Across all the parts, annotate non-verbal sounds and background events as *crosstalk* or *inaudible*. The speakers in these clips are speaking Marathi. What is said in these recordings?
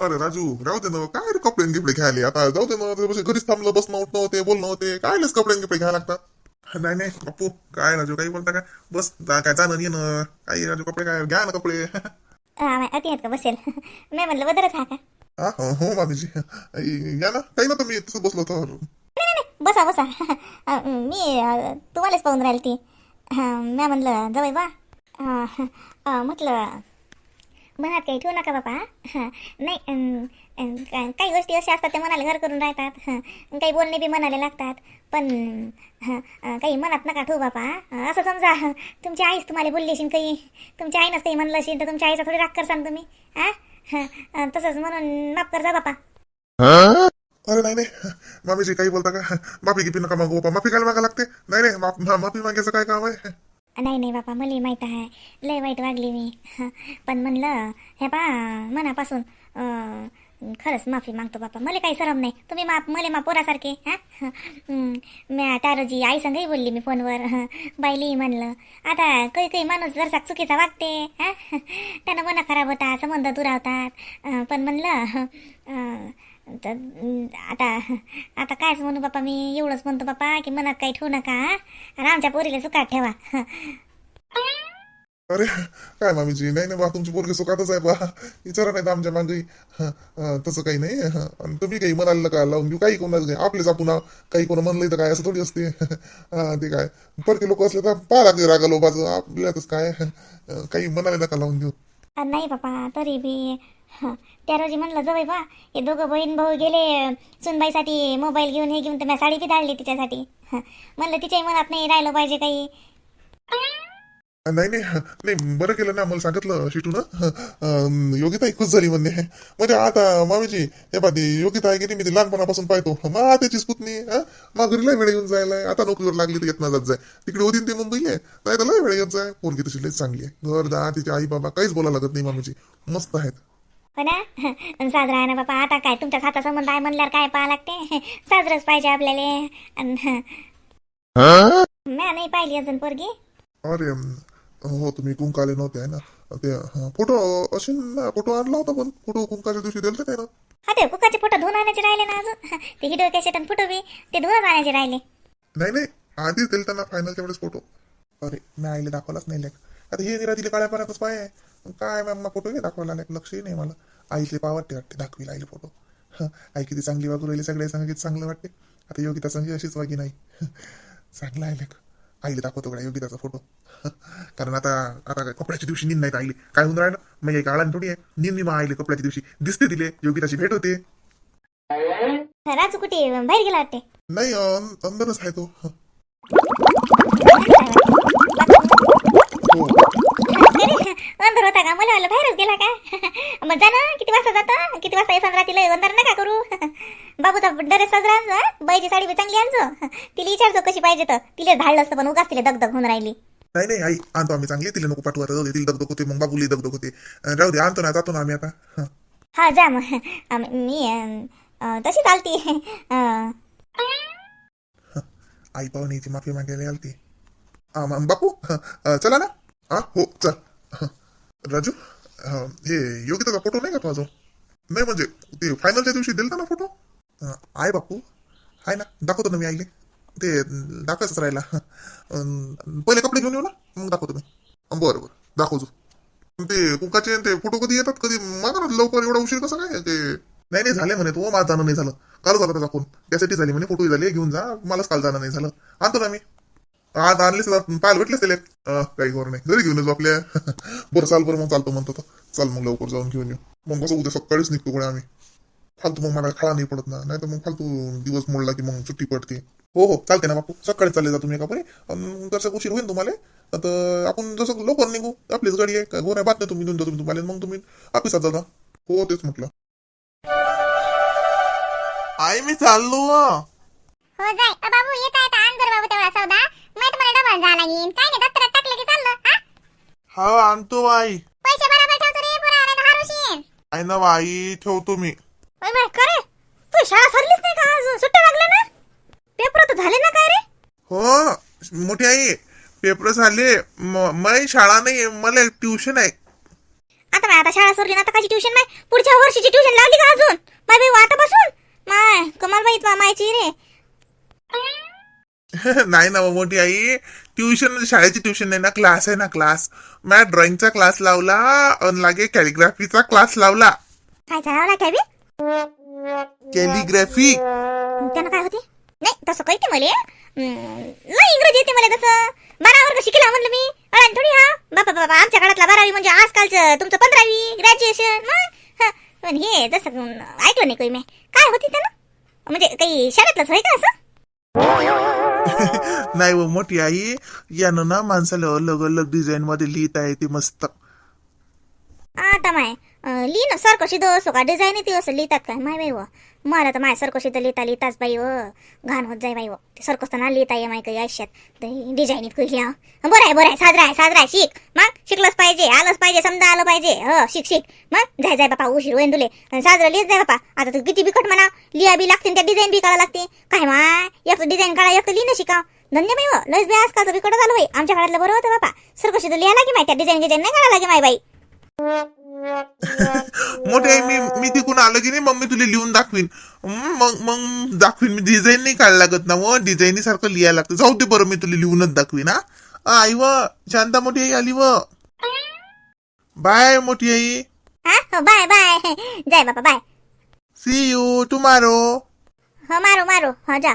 अरे राजू राहू दे ना काय रे कपडे गिपडे घ्यायले? आता जाऊ दे ना ते बस घरीच थांबलं बसणं उठणं होते बोलणं होते काय लेस कपडे गिपडे घ्यायला लागतात? नाही नाही बापू काय राजू काही बोलता काय? बस जा काय जाणं येणं काही राजू कपडे काय घ्या ना कपडे. अति आहेत का? बसेल. मी म्हणलं हा का? हा हो मामीजी. या ना. काही ना तुम्ही तसं बसलो तर बसा बसा. मी तुम्हालाच पाहून राहील ती मी म्हणलं जवळ बा. म्हटलं मनात काही ठेवू नका बाबा हां. नाही काही गोष्टी अशा असतात त्या मनाला घर करून राहतात काही बोलणे बी मनाला लागतात पण हं, काही मनात नका ठेवू बाबा असं समजा तुमची आईच तुम्हाला बोलली असेल काही तुमच्या आईनंच काही म्हणलं असेल तर तुमच्या आईचा थोडी राग करसान तुम्ही हा. तसंच म्हणून माफ कर जा बापा अरे नाही नाही. मामीजी काही बोलता का? माफी गिपी नका मागू बापा. माफी काय मागा लागते? नाही नाही माफी मागायचं काय काम आहे? नाही नाही बापा मला माहीत आहे. लय वाईट वागली मी. पण म्हणलं हे बा मनापासून खरंच माफी मागतो बापा. मला काही सरम नाही. तुम्ही माप मले मा पोरासारखे हां? म्या तारोजी आई संगही बोलली मी फोनवर. बायली म्हणलं आता काही काही माणूस जरसा चुकीचा वागते हां? त्यानं मना खराब होता संबंध दुरावतात. पण म्हणलं तर आता आता कायच म्हणू बापा मी एवढंच म्हणतो बापा की मनात काही ठेवू नका? आणि आमच्या पोरीला सुखात ठेवा. अरे काय मामीजी? नाही नाही बा तुमची पोरगी सुखातच आहे बा. विचारा नाही आमच्या मागे. तसं काही नाही. आणि तुम्ही काही म्हणाल का? लावून घेऊ काही कोणाला नाही आपलेच आपण. काही कोणा म्हणलंय तर काय? असं थोडी असते. ते काय? परके लोक असले तर पाहा लागते रागा लोकांचं आपल्यातच काय? काही म्हणाले नका लावून घेऊ अ, नाही बापा तरी बी त्या रोजी म्हणलं जवळ बा हे दोघं बहीण भाऊ गेले सुनबाईसाठी मोबाईल घेऊन हे घेऊन तर मी साडी बी धाडली तिच्यासाठी म्हणलं तिच्याही मनात नाही राहिलं पाहिजे काही. नाही नाही. नाही बरं केलं ना मला सांगितलं शिटू ना योगिता खुश झाली म्हणणे. म्हणजे आता मामीजी हे पाहते योगिता आहे की नाही मी लहानपणापासून पाहतो. मग त्याची पुतणी मग घरी लय वेळ येऊन जायला आता नोकरीवर लागली तर येत ना जात जाय. तिकडे होती ते मुंबई आहे नाही तर लय वेळ येत जाय. पोरगी तशी लय चांगली आहे. घर दा तिचे आई बाबा काहीच बोलायला लागत नाही मामीजी मस्त आहेत. ना? हं, साजरा आहे ना बापा आता काय तुमच्या हाता संबंध आहे म्हणल्यावर काय पाहा लागते? साजरंच पाहिजे आपल्याला. म्या नाही पाहिली अजून पोरगी. अरे हो तुम्ही कुंकाले नव्हते आहे ना? ते हं, फोटो असेल ना फोटो आणला होता पण फोटो कुंकाच्या दिवशी दिलते काय ना हा ते कुकाचे फोटो धुवून आणायचे राहिले ना अजून. ते हिडो कॅसेट आणि फोटो बी ते धुवून आणायचे राहिले. नाही नाही आधीच दिलता ना फायनलच्या वेळेस फोटो. अरे मी आईला दाखवलाच नाही लेख. आता हे निरा तिला काळ्या पाण्यातच पाय काय मॅम फोटो घे दाखवायला लेख लक्षही नाही मला. आईले पाव वाटते वाटते दाखवीला आईले फोटो. हं, आई किती चांगली वागू राहिली सगळे सांगा किती चांगलं वाटते. आता योगिता संगी अशीच वागी नाही चांगला आहे लेख. आईले दाखवतो गड्या योगिताचा फोटो. कारण आता आता काय कपड्याच्या दिवशी निंद नाही आईले. काय होऊन राहिलं? मग एक आळान थोडी आहे. निंद मी मग आईले कपड्याच्या दिवशी. दिसते तिले. योगिताची भेट होते. राजू कुठे? बाहेर गेला वाटते. नाही अंदरच आहे तो. हं. अंदर होता का मला वाटलं बाहेरच गेला का? मग जा ना किती वाजता जातं? किती वाजता येतात रात्रीला अंदर नका करू. बाबूचा ड्रेस साजरा आणजो? बाईची साडी बी चांगली आणजो. तिला विचारजो कशी पाहिजे तर. तिला धाडलं असतं पण उगाच तिला दगदग होऊन राहिली. नाही नाही आई आणतो आम्ही चांगली. तिला नको पाठवू आता. जाऊ दे तिला दगदग होते मग बाबूली दगदग होते. राहू दे आणतो ना जातो ना आम्ही आता. हं. जा मग. मी तशी चालती. आई पाहुण्याची माफी मागायला आलती बापू चला ना. हा हो चल. *laughs* राजू हे योगिताचा फोटो नाही का तो अजून? नाही म्हणजे ते फायनलच्या दिवशी दिलता ना फोटो आहे बापू. आहे ना दाखवतो ना मी आईले. ते अं, राहिला. *laughs* पहिले कपडे घेऊन येऊ ना मग दाखवतो मी. बरं बरं. दाखवतो ते कुकाचे ते फोटो कधी येतात? कधी मागा ना लवकर एवढा उशीर कसा काय? ते नाही नाही झाले म्हणे तो माझं जाणं नाही झालं. काल आता त्याचा फोन त्यासाठी झाली म्हणे फोटो झाले घेऊन जा. मलाच काल जाणं नाही झालं. आणतो ना मी. आज आणलेच पाहायला भेटलेच त्याला अं, काही खबर नाही. घरी घेऊन येतो आपल्या *laughs* बरं चाल बरं मग चालतो म्हणतो चल मग लवकर जाऊन घेऊन येऊ. मग कसं उद्या सकाळीच निघतो गड्या आम्ही. फालतू मग मला खाळा नाही पडत ना. नाही तर मग फालतू दिवस मोडला की मग सुट्टी पडते. हो हो चालते ना बापू. सकाळी चालले जा तुम्ही एका परी. अन् जसं उशीर होईल तुम्हाला तर आपण जसं लवकर निघू. आपलीच गाडी आहे. गोऱ्या बात नाही तुम्ही देऊन मी तुम्हाला मग तुम्ही ऑफिसात जाता. हो तेच म्हटलं. आई मी चाललो. हं. हो जाय. अ, बाबू येत आहे आण जर बाबू तेवढा सौदा. डबल लागेल काय नाही दप्तरात टाकलं की चाललं हा? हा आणतो आई पैसे बरोबर ठेवतो रे पुरा नाही तर आई ना आई ठेवतो मी. ओय माय करे तू शाळा सरलीच नाही का अजून? सुट्ट्या लागल्या ना? पेपर तर झाले ना काय रे? हो मोठी आई पेपर झाले. म- मै शाळा नाही मला ट्युशन आहे. आता माय आता शाळा सोडली ना आता काची ट्युशन माय पुढच्या वर्षीची ट्युशन लावली का अजून? माय बाई आतापासून माय कमाल बाई मायची रे. *laughs* नाही ना मोठी आई. ट्युशन म्हणजे शाळेची ट्युशन नाही ना क्लास आहे ना क्लास मॅ ड्रॉइंगचा क्लास लावला अन लागे कॅलिग्राफीचा क्लास लावला. काय चालवला काय बे कॅलिग्राफी त्यानं काय होते? नाही तसं कळते मला. हम्म, लय इंग्रजी येते मला तसं. बारा वर्ग शिकला म्हणलं मी. अळान थोडी हा. बापा बाबा आमच्या काळातला बारावी म्हणजे आजकालचं तुमचं पंधरावी ग्रॅज्युएशन मग? हं, पण हे जसं ऐकलं नाही काही मी. काय होती त्यानं? म्हणजे काही शाळेतलंच होय का असं? *laughs* नाही व मोठी आई. यानं ना माणसाला अलग अलग डिझाईन मध्ये लिहिता येते मस्त. आता माय अं, लिहि ना सारखं शिदं असो का डिझाईन येते असं लिहितात काय? माय बाई व. मला तर माय सरकशी तर लिहिता लिहिताच बाई व. घाण होत जाय बाई व. ते सरकसताना लिहिता ये माय काही आयुष्यात. डिझाईनीत काही लिहा. बरं आहे बरं आहे. साजरा आहे साजरा आहे. शिक. मग शिकलंच पाहिजे आलंच पाहिजे समजा आलं पाहिजे. हो शिक शिक. मग जाय जाय बापा उशीर होईन तुले. अन साजरं लिहित जाय बापा. आता तू किती बिकट म्हणा. लिहा बी लागते त्या डिझाईन बी काढा लागते. काय माय? एक डिझाईन काढा एक लिहिणं शिका धन्य बाई व. लस बी आजकालचं बिकट झालं बाई. आमच्या काळातलं बरं होतं बापा. सरकशी तर लिहा लागे माय. त्या डिझाईन डिझाईन नाही काढा लागे माय बाई. मोठी मी मी तिकून आलो की नाही मग मी तुला लिहून दाखवीन. मग मग दाखवीन. मी डिझाईन नाही काढ लागत ना मग डिझाईनी सारखं लिहायला लागतं. जाऊ दे बरं मी तुला लिहूनच दाखवीन हा. आई व. शांता मोठी आई आली व. बाय मोठी आई. हा? Bye bye. जाय बापा बाय. सी यू टुमारो हो मारो मारो. हो जा.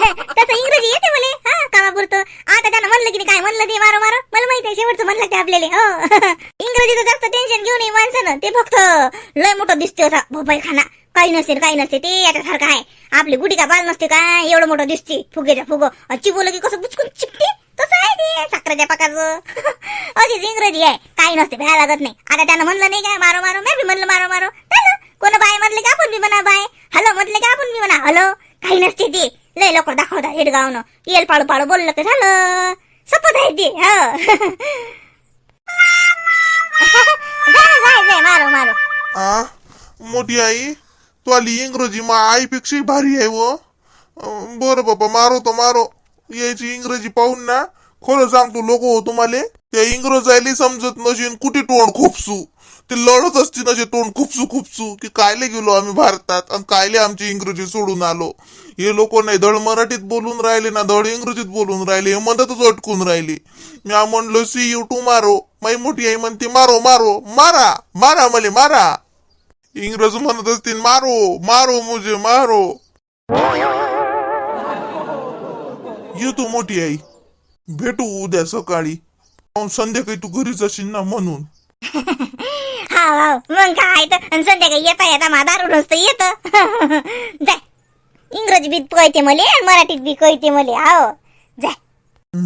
तसं इंग्रजी येते मला हा कामापुरतं आता त्यानं म्हणलं की नाही काय म्हणलं ते? मारो मारो मला माहिती आहे शेवटचं म्हणलं ते आपल्याला. हो. *laughs* इंग्रजीचं जास्त टेन्शन घेऊ नये माणसानं. ते फक्त लय मोठं दिसते होता. भोपाई खाना. काही नसते काही नसते. ते याच्यासारखं आहे. आपली गुडी का बाल नसते काय एवढं मोठं दिसते. फुगेच्या फुग. चिबोलं की कसं बुचकून चिपते. तसं आहे ते साखरेच्या पाकाचं. *laughs* अशीच इंग्रजी आहे. काही नसते भ्या लागत नाही. आता त्यानं म्हणलं नाही काय मारो मारो मी बी म्हणलं मारो मारो कोण बाय म्हणले की आपण बी म्हणा बाय. हॅलो म्हटलं की आपण बी म्हणा. हॅलो. काही नसते ते. लय लवकर दाखवतात हेडगावनं. येल पाळू पाळू बोललं की झालं. सपत आहे ते हो. जाय मारो मारो. आ? मोठी आई तू आली इंग्रजी मा आईपेक्षा भारी आहे व. अं, बरं बाबा मारो तो मारो. यायची इंग्रजी पाहून ना खरं सांगतो लोक हो तुम्हाला. त्या इंग्रजायला समजत नशीन कुठे तोंड खुपसू. ते लढत असते नशे तोंड खुपसू खुपसू. की कायले गेलो आम्ही भारतात आणि कायले आमची इंग्रजी सोडून आलो. हे लोक नाही धड मराठीत बोलून राहिले ना धड इंग्रजीत बोलून राहिले हे मधातच अटकून राहिले. मी म्हणलो सी यू टू मारो माई मोठी आई म्हणते मारो मारो मारा मारा मले मारा. इंग्रज म्हणत असतील मारो मारो मुझे मारो. येतो मोठी आई. भेटू उद्या सकाळी. संध्याकाळी तू घरीच असेल ना म्हणून. *laughs* हा मग काय संध्याकाळी येता येता मा दारू नसतं येत. *laughs* जाय. इंग्रजी बी कळते मले आणि मराठीत बी कळते मले हो जाय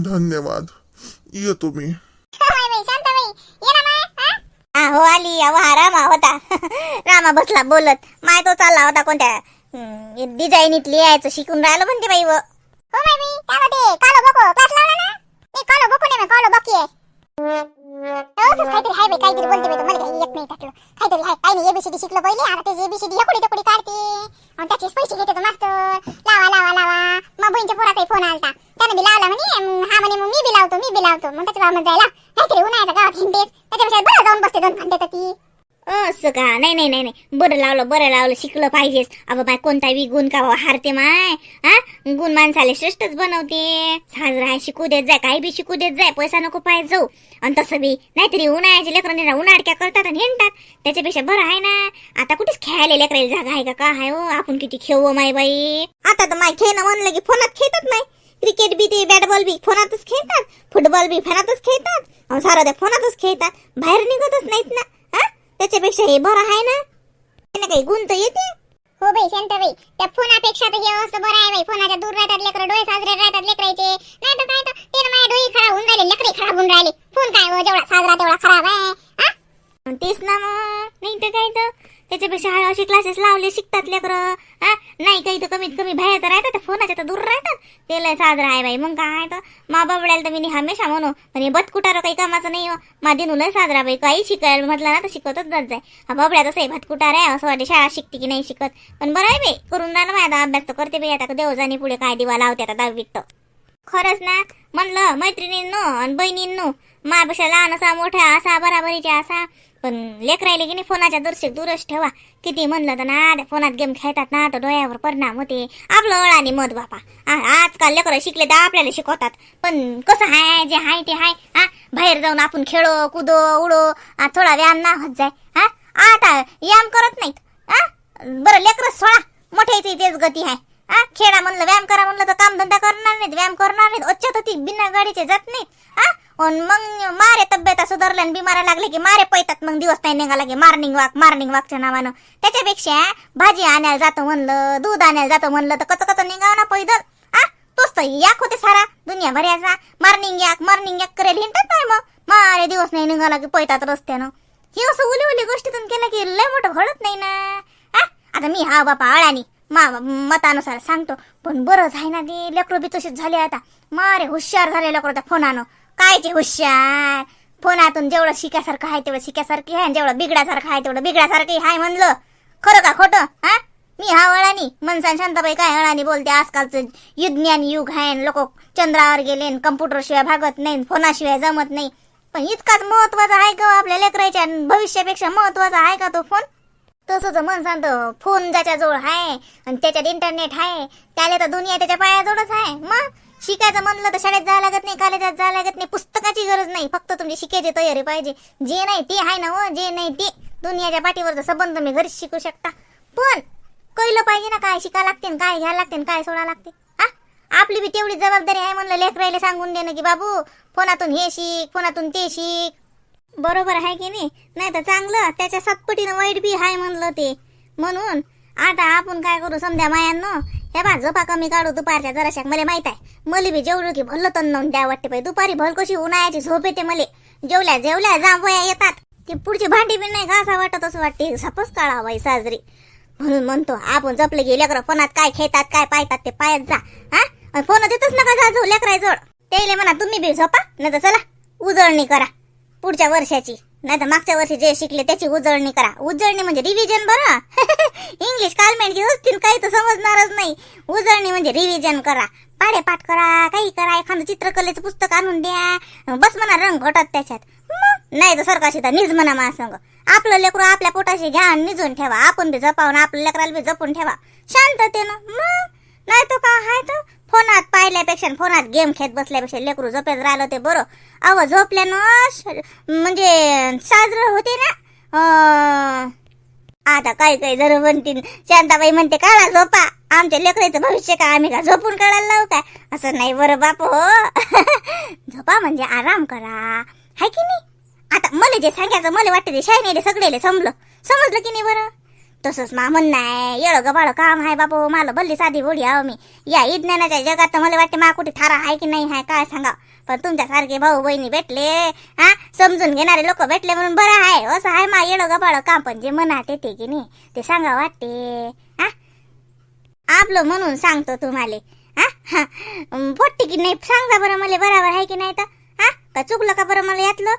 धन्यवाद. येतो मी. हा हो आली अहो हा रामा होता. रामा बसला बोलत. माय तो चालला होता कोणत्या डिझाईनीत लिहायचं शिकून राहिलं म्हणते बाई व. हो माय मी काय म्हणते कालो बको क्लास लावला ना? मी कालो बको नाही कालो बकी आहे. काहीतरी बाई काहीतरी बोलते बाई मला काही येत नाही त्यातलं. काहीतरी आहे काही नाही एबीसीडी शिकलो पहिले आता ते एबीसीडी एकोडी तकोडी काढते. आणि त्याचेच पैसे घेते तो मास्तर. लावा लावा लावा. मग बहिणीच्या पोरा काही फोन आलता. त्याने बी लावला म्हणे अं, हा म्हणे मग मी बी लावतो मी बी लावतो. मग त्याच्या बाबा जायला काहीतरी उन्हाळ्याचा गावात हिंडेत. त्याच्यापेक्षा बरं जाऊन बसते दोन घंटे तर ती. असं का नाही नाही नाही नाही. बरं लावलं बरं लावलं. शिकलं पाहिजेच अबा बाय कोणताही गुण का बाबा हारते माय. हा? गुण माणसाला श्रेष्ठच बनवते. साजरा आहे शिकू देत जाय. काही बी शिकू देत जाय. पैसा नको पाहिजे जाऊ. आणि तसं बी नाहीतरी उन्हाळ्याचे लेकरं उन्हाडक्या करतात आणि हिंडतात. त्याच्यापेक्षा बरं आहे ना. आता कुठेच खेळायला लेकरायला जागा आहे का? का आहे हो? आपण किती खेळू माय बाई? आता तर माय खेळणं म्हणलं की फोनात खेळतात नाही क्रिकेट बी ते बॅट बॉल बी फोनातच खेळतात. फुटबॉल बी फोनातच खेळतात. सारा त्या फोनातच खेळतात. बाहेर निघतच नाहीत ना. त्याच्यापेक्षा हे बरं आहे ना? त्यांना काही गुण तर येते. हो बाई शांत बाई त्या फोनापेक्षा तर हे असं बरं आहे बाई. फोनाच्या दूर राहतात लेकर डोळे साजरे राहतात लेकरायचे. नाही तर काय तर ते माझ्या डोळे खराब होऊन राहिले लेकरे खराब होऊन राहिले. फोन काय हो, जेवढा साजरा तेवढा खराब आहे हा? तेच ना मग. नाही तर काय तर. त्याच्यापेक्षा हा असे क्लासेस लावले शिकतात लेकरं. हा? नाही काही तर कमीत कमी बाहेर तर राहतात फोनाच्या तर दूर राहतात. ते लय साजरा आहे बाई. मग काय तर? मा बाबड्याला तर मी हमेशा म्हणू. पण हे बटकुटार काही कामाचं नाही हो. मा दिनू लय साजरा बाई. काही शिकायला म्हटलं ना तर शिकतच जात जाय. हा बाबड्या तसं आहे भटकुटार आहे. असं वाटते शाळा शिकते की नाही शिकत. पण बरं आहे बाई. करून राहिलं माझा अभ्यास तर करते बाई. आता देवजानी पुढे काय दिवा लावते आता दहावीत तर. खरंच ना? म्हणलं मैत्रिणींनो आणि बहिणींनो मापेक्षा लहान असा मोठा असा बराबरीचा असा. पण लेकरायले की नाही फोनाच्या दर्शक दूरच ठेवा. किती म्हणलं तर ना फोनात गेम खेळतात ना तर डोळ्यावर परिणाम होते. आपलं आणि मत बापा. आजकाल लेकरं शिकले तर आपल्याला शिकवतात. पण कसं हाय जे हाय ते हाय. हा बाहेर जाऊन आपण खेळो कुदो उडो. आ, थोडा व्यायाम ना होत जाय. हा आता व्यायाम करत नाहीत. हा बरं लेकरं सोळा मोठ्याची तेच गती आहे हा खेळा म्हणलं व्यायाम करा म्हणलं तर काम धंदा करणार नाहीत व्यायाम करणार नाहीत. अच्छत होती बिना गाडीचे जात नाहीत हा मग मारे तब्येता सुधारल्या आणि बिमाऱ्या लागले की मारे पैतात मग दिवस नाही निघाला की मार्निंग वॉक मार्निंग वॉकच्या नावानं. त्याच्यापेक्षा भाजी आणायला जातो म्हणलं दूध आणायला जातो म्हणलं तर कच कच निघाव ना पैदल आ? तोच तर याक होते सारा दुनिया भऱ्याचा मार्निंग याक मार्निंग याक करेल हिंडत नाही मग. मारे दिवस नाही निघाला की पैतात रस्त्यानं. हे असं उली उली गोष्टीतून केलं की लय मोठं घडत नाही ना हा आता मी हा बापा आळानी. मा मतानुसार सांगतो. पण बरंच आहे ना ते लेकरं बी तशीच झाले आता. मारे हुशार झाले लेकरू त्या फोनानं. कायचे हुशार? फोनातून जेवढं शिक्यासारखं आहे तेवढं शिक्यासारखी आहे जेवढं बिगड्यासारखं आहे तेवढं बिगड्यासारखी आहे म्हणलं. खरं का खोटं? हा? मी हा अळानी मनसान शांताबाई काय अळानी बोलते? आजकालचं युज्ञान युग आहे लोक चंद्रावर गेले कम्प्युटर शिवाय भागत नाही फोनाशिवाय जमत नाही. पण इतकाच महत्त्वाचा आहे का हो आपल्या लेकराच्या भविष्यापेक्षा महत्त्वाचा आहे का तो फोन? तसंच मन सांगतो फोन ज्याच्याजवळ आहे आणि त्याच्यात इंटरनेट आहे त्याला तर दुनिया त्याच्या पायाजवळच आहे मग शिकायचं म्हणलं तर शाळेत जायला लागत नाही कॉलेजात जायला लागत नाही पुस्तकाची गरज नाही फक्त तुमची शिकायची तयारी पाहिजे. जे नाही ते आहे ना हो जे नाही ते दुनियाच्या पाठीवरचा संबंध तुम्ही घरीच शिकू शकता. पण कळलं पाहिजे ना काय शिका लागते काय घ्यायला लागते काय सोडा लागते. हा आपली बी तेवढी जबाबदारी आहे म्हणलं लेकरायला सांगून देणं की बाबू फोनातून हे शिक फोनातून ते शिक बरोबर आहे की नाही? नाही तर चांगलं त्याच्या सातपटीनं वाईट बी आहे म्हणलं ते. म्हणून आता आपण काय करू समजा मायांनो? हे बा झोपा कमी काढू दुपारच्या जराशाक मला माहीत आहे. मले बी जेवढं की भल्लं तन्न द्या वाटते पाहिजे दुपारी भल कशी उन्हाळ्याची झोप येते मले. जेवल्या जेवल्या जांभया येतात. ते पुढची भांडी बी नाही घासा वाटत असं वाटते? सपस काढा बाई साजरी. म्हणून म्हणतो आपण जपले की लेकरं फोनात काय खेळतात काय पाहतात ते पायत जा. हा? आणि फोन देतच नका जा जाऊ लेकराजवळ. त्याला म्हणा तुम्ही बी झोपा नाही तर चला उजळणी करा. पुढच्या वर्षाची. नाही तर मागच्या वर्षी जे शिकले त्याची उजळणी करा. उजळणी म्हणजे रिव्हिजन बरं. इंग्लिश कालमेंटची असतील काही तर समजणारच नाही. उजळणी म्हणजे रिव्हिजन करा. पाठ करा काही करा एखादं चित्रकलेचं पुस्तक आणून द्या. बस म्हणा रंग घटत त्याच्यात. मग? नाही तर सरकारशी तर निज म्हणा महासंग आपलं लेकरू आपल्या पोटाशी घ्या आणि निजून ठेवा. आपण बी जपावून आपल्या लेकराला बी जपून ठेवा. शांततेनं. मग? नाही तर का? हाय तर? फोनात पाहिल्यापेक्षा फोनात गेम खेळत बसल्यापेक्षा लेकरू झोपेत राहिलं ते बरं. अव झोपल्यानं म्हणजे साजरं होते ना. आता काही काही जर म्हणतील शांताबाई म्हणते काढा झोपा. आमच्या लेकराचं भविष्य का आम्ही का झोपून काढायला लावू काय? असं नाही बरं बाप हो. *laughs* झोपा म्हणजे आराम करा. हाय की नाही? आता मला जे सांगायचं मला वाटतं ते शायने सगळेले समजलं. समजलं की नाही बरं? तसंच मा म्हणणं आहे येळं गबाळ काम आहे बापू मला भल्ली साधी बोडी आहो मी. या विज्ञानाच्या जगात तर मला वाटते मा कुठे थारा आहे की नाही आहे काय सांगा. पण तुमच्यासारखे भाऊ बहिणी भेटले हा? समजून घेणारे लोक भेटले म्हणून बरं आहे असं आहे मा येळं गबाळ काम. पण जे मनात येते की नाही ते सांगा वाटते हा? आपलं म्हणून सांगतो तुम्हाला हा? हा. पोट्टी की नाही सांगा बरं मला बरोबर आहे की नाही तर हा? का चुकलं का बरं मला यातलं?